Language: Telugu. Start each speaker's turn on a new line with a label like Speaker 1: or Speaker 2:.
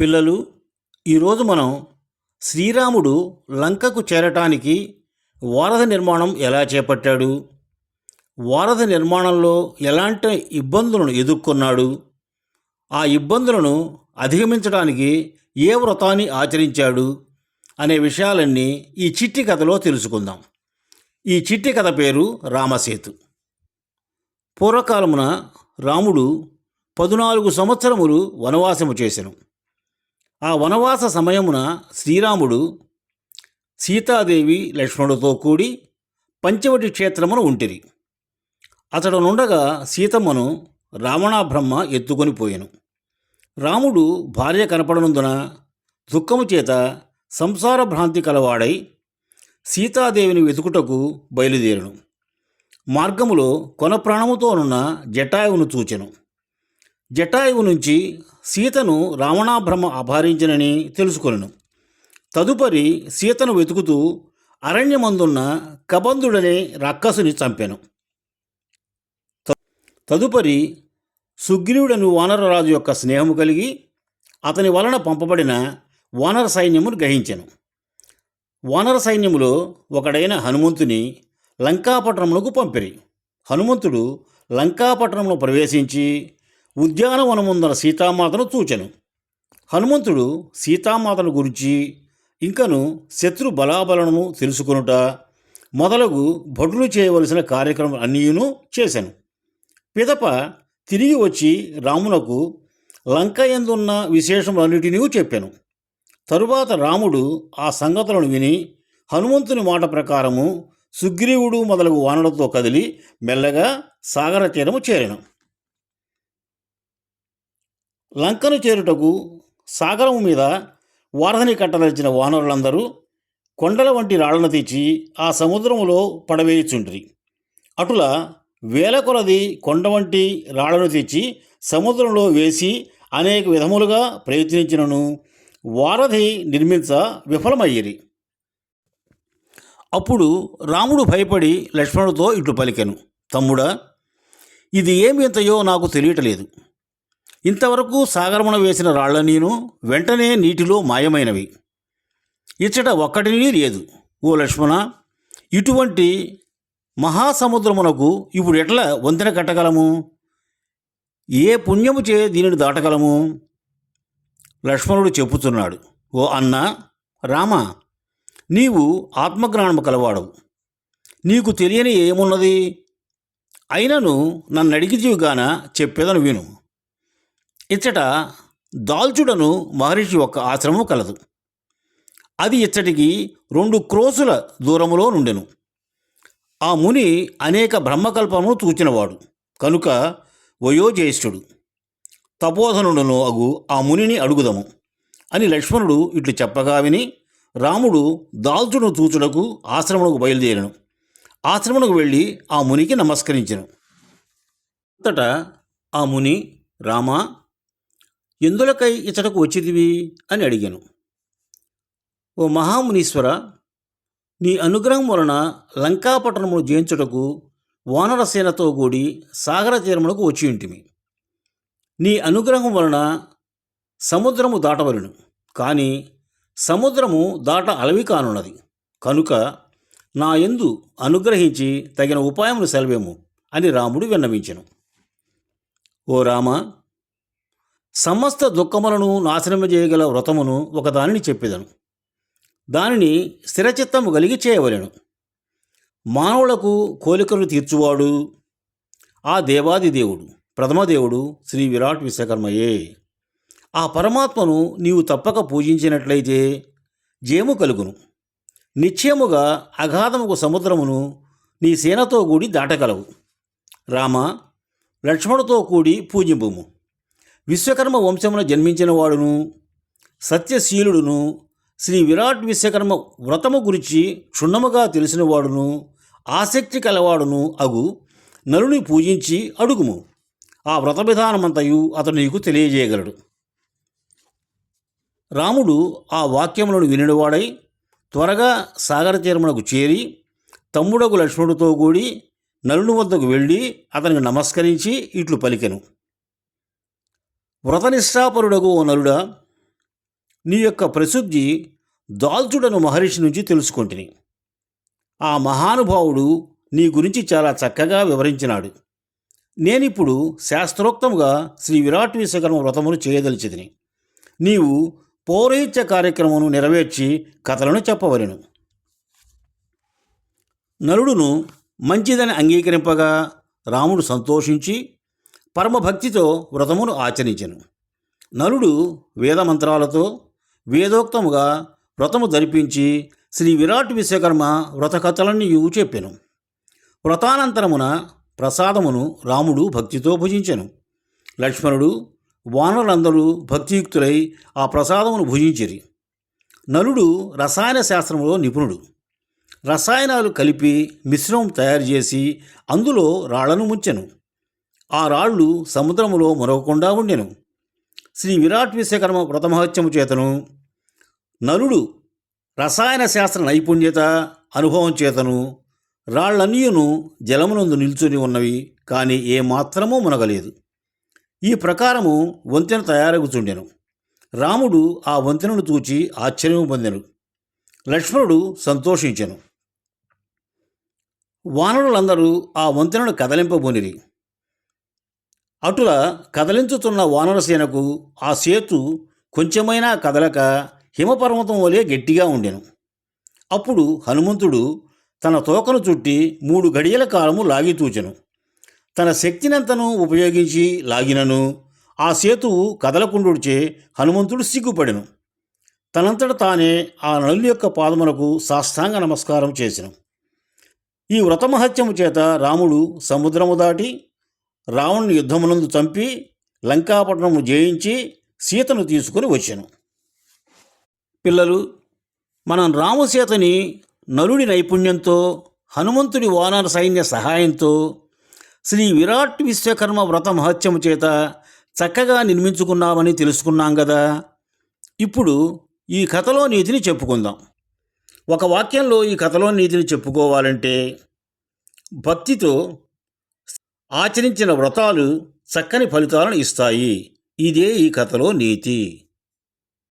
Speaker 1: పిల్లలు ఈరోజు మనం శ్రీరాముడు లంకకు చేరటానికి వారధ నిర్మాణం ఎలా చేపట్టాడు? వారధ నిర్మాణంలో ఎలాంటి ఇబ్బందులను ఎదుర్కొన్నాడు? ఆ ఇబ్బందులను అధిగమించడానికి ఏ వ్రతాన్ని ఆచరించాడు? అనే విషయాలన్నీ ఈ చిట్టి కథలో తెలుసుకుందాం. ఈ చిట్టి కథ పేరు రామసేతు. పూర్వకాలమున రాముడు పదునాలుగు సంవత్సరములు వనవాసము చేసెను. ఆ వనవాస సమయమున శ్రీరాముడు సీతాదేవి లక్ష్మణుడితో కూడి పంచవటి క్షేత్రమున ఉంటిరి. అతడు నుండగా సీతమ్మను రావణాబ్రహ్మ ఎత్తుకొని పోయెను. రాముడు భార్య కనపడనందున దుఃఖము చేత సంసార భ్రాంతి కలవాడై సీతాదేవిని వెతుకుటకు బయలుదేరను. మార్గములో కొన ప్రాణముతోనున్న జటాయువును చూచెను. జటాయువు నుంచి సీతను రావణాభ్రమ అపహరించినని తెలుసుకొనెను. తదుపరి సీతను వెతుకుతూ అరణ్యమందున్న కబంధుడనే రాక్షసుని చంపాను. తదుపరి సుగ్రీవుడను వానరరాజు యొక్క స్నేహము కలిగి అతని వలన పంపబడిన వానర సైన్యమును గ్రహించాను. వానర సైన్యములో ఒకడైన హనుమంతుని లంకాపట్నములకు పంపిరి. హనుమంతుడు లంకాపట్నంలో ప్రవేశించి ఉద్యానవనముందర సీతామాతను చూచెను. హనుమంతుడు సీతామాతను గురించి ఇంకను శత్రు బలాబలను తెలుసుకొనుట మొదలగు భటులు చేయవలసిన కార్యక్రమం అన్నీను చేశాను పిదప తిరిగి వచ్చి రామునకు లంక ఎందున్న విశేషములన్నిటినీ చెప్పాను. తరువాత రాముడు ఆ సంగతులను విని హనుమంతుని మాట ప్రకారము సుగ్రీవుడు మొదలగు వానలతో కదిలి మెల్లగా సాగర తీరము చేరాను. లంకను చేరుటకు సాగరము మీద వారధిని కట్టదలిచిన వానరులందరూ కొండల వంటి రాళ్ళను తీర్చి ఆ సముద్రములో పడవేయుచుండ్రి. అటుల వేల కొలది కొండ వంటి రాళ్ళను తీర్చి సముద్రంలో వేసి అనేక విధములుగా ప్రయత్నించినను వారధి నిర్మించ విఫలమయ్యిరి. అప్పుడు రాముడు భయపడి లక్ష్మణుడితో ఇట్లు పలికెను తమ్ముడా ఇది ఏమి ఇంతయో నాకు తెలియటలేదు. ఇంతవరకు సాగరమున వేసిన రాళ్ళ నేను వెంటనే నీటిలో మాయమైనవి. ఇచ్చట ఒక్కటినీ లేదు. ఓ లక్ష్మణ ఇటువంటి మహాసముద్రమునకు ఇప్పుడు ఎట్లా వంతెన కట్టగలము? ఏ పుణ్యము చే దీనిని దాటగలము? లక్ష్మణుడు చెప్పుతున్నాడు ఓ అన్న రామ నీవు ఆత్మజ్ఞానము కలవాడవు. నీకు తెలియని ఏమున్నది? అయినను నన్ను అడిగితీవుగాన చెప్పేదను విను. ఇచ్చట దాల్చుడను మహర్షి ఒక ఆశ్రమం కలదు. అది ఇచ్చటికి రెండు క్రోసుల దూరములో నుండెను. ఆ ముని అనేక బ్రహ్మకల్పమును చూచినవాడు కనుక వయోజ్యేష్ఠుడు. తపోధనుడను అగు ఆ మునిని అడుగుదము అని లక్ష్మణుడు ఇట్లు చెప్పగా విని రాముడు దాల్చుడును చూచుటకు ఆశ్రమమునకు బయలుదేరను. ఆశ్రమమునకు వెళ్ళి ఆ మునికి నమస్కరించెను. అంతటా ఆ ముని రామా ఎందులకై ఇతడకు వచ్చిదివి అని అడిగాను. ఓ మహామునీశ్వర నీ అనుగ్రహం వలన లంకాపట్టణమును జయించుటకు వానరసేనతో కూడి సాగర తీరమునకు వచ్చి ఇంటిమి నీ అనుగ్రహం వలన సముద్రము దాటవలను. కానీ సముద్రము దాట అలవి కానున్నది. కనుక నా ఎందు అనుగ్రహించి తగిన ఉపాయమును సెలవేము అని రాముడు విన్నవించెను. ఓ రామ సమస్త దుఃఖములను నాశనము చేయగల వ్రతమును ఒకదానిని చెప్పేదను. దానిని స్థిరచిత్తము కలిగి చేయవలెను. మానవులకు కోరికలు తీర్చువాడు ఆ దేవాది దేవుడు ప్రథమ దేవుడు శ్రీ విరాట్ విశ్వకర్మయే. ఆ పరమాత్మను నీవు తప్పక పూజించినట్లయితే జేము కలుగును. నిశ్చయముగా అగాధముకు సముద్రమును నీ సేనతో కూడి దాటగలవు. రామ లక్ష్మణుతో కూడి పూజింపుము. విశ్వకర్మ వంశమున జన్మించిన వాడును సత్యశీలుడును శ్రీ విరాట్ విశ్వకర్మ వ్రతము గురించి క్షుణ్ణముగా తెలిసినవాడును ఆసక్తి కలవాడును అగు నలుని పూజించి అడుగుము. ఆ వ్రత విధానమంతయు అతడు నీకు తెలియజేయగలడు. రాముడు ఆ వాక్యములను వినినవాడై త్వరగా సాగర తీరమునకు చేరి తమ్ముడకు లక్ష్మణుడితో కూడి నలుని వద్దకు వెళ్ళి అతనికి నమస్కరించి ఇట్లు పలికెను. వ్రతనిష్టాపరుడగు ఓ నలుడా నీ యొక్క ప్రసిద్ధి దాల్చుడను మహర్షి నుంచి తెలుసుకొంటిని. ఆ మహానుభావుడు నీ గురించి చాలా చక్కగా వివరించినాడు. నేనిప్పుడు శాస్త్రోక్తముగా శ్రీ విరాట్ విశ్వకర్మ వ్రతమును చేయదలిచిదిని నీవు పౌరహిత్య కార్యక్రమమును నెరవేర్చి కథలను చెప్పవలెను. నలుడును మంచిదని అంగీకరింపగా రాముడు సంతోషించి పరమభక్తితో వ్రతమును ఆచరించెను. నలుడు వేదమంత్రాలతో వేదోక్తముగా వ్రతము ధరిపించి శ్రీ విరాట్ విశ్వకర్మ వ్రతకథలన్నీ చెప్పెను. వ్రతానంతరమున ప్రసాదమును రాముడు భక్తితో భుజించెను. లక్ష్మణుడు వానరులందరూ భక్తియుక్తులై ఆ ప్రసాదమును భుజించిరి. నలుడు రసాయన శాస్త్రములో నిపుణుడు. రసాయనాలు కలిపి మిశ్రమం తయారు చేసి అందులో రాళ్ళను ముంచెను. ఆ రాళ్ళు సముద్రములో మురగకుండా ఉండెను. శ్రీ విరాట్ విశ్వకర్మ వ్రతమహత్యము చేతను నలుడు రసాయన శాస్త్ర నైపుణ్యత అనుభవం చేతను రాళ్ళన్నీయును జలమునందు నిల్చుని ఉన్నవి కానీ ఏమాత్రమూ మునగలేదు. ఈ ప్రకారము వంతెన తయారగుచుండెను. రాముడు ఆ వంతెనను చూచి ఆశ్చర్యం పొందెను. లక్ష్మణుడు సంతోషించెను. వానరులందరూ ఆ వంతెనను కదలింపబోనిరి అటుల కదలించుతున్న వానరసేనకు ఆ సేతు కొంచెమైనా కదలక హిమపర్వతం వలె గట్టిగా ఉండెను. అప్పుడు హనుమంతుడు తన తోకను చుట్టి మూడు గడియల కాలము లాగితూచెను తన శక్తినంతను ఉపయోగించి లాగినను ఆ సేతువు కదలకుండుడిచే హనుమంతుడు సిగ్గుపడెను. తనంతట తానే ఆ నలు యొక్క పాదములకు సాష్టాంగ నమస్కారం చేసెను. ఈ వ్రతమహత్యము చేత రాముడు సముద్రము దాటి రావణుని యుద్ధమునందు చంపి లంకాపట్నము జయించి సీతను తీసుకుని వచ్చాను. పిల్లలు మనం రామసీతని నలుడి నైపుణ్యంతో హనుమంతుడి వానర సైన్య సహాయంతో శ్రీ విరాట్ విశ్వకర్మ వ్రత మహత్యము చేత చక్కగా నిర్మించుకున్నామని తెలుసుకున్నాం కదా ఇప్పుడు ఈ కథలో నీతిని చెప్పుకుందాం. ఒక వాక్యంలో ఈ కథలో నీతిని చెప్పుకోవాలంటే భక్తితో ఆచరించిన వ్రతాలు చక్కని ఫలితాలను ఇస్తాయి. ఇదే ఈ కథలో నీతి.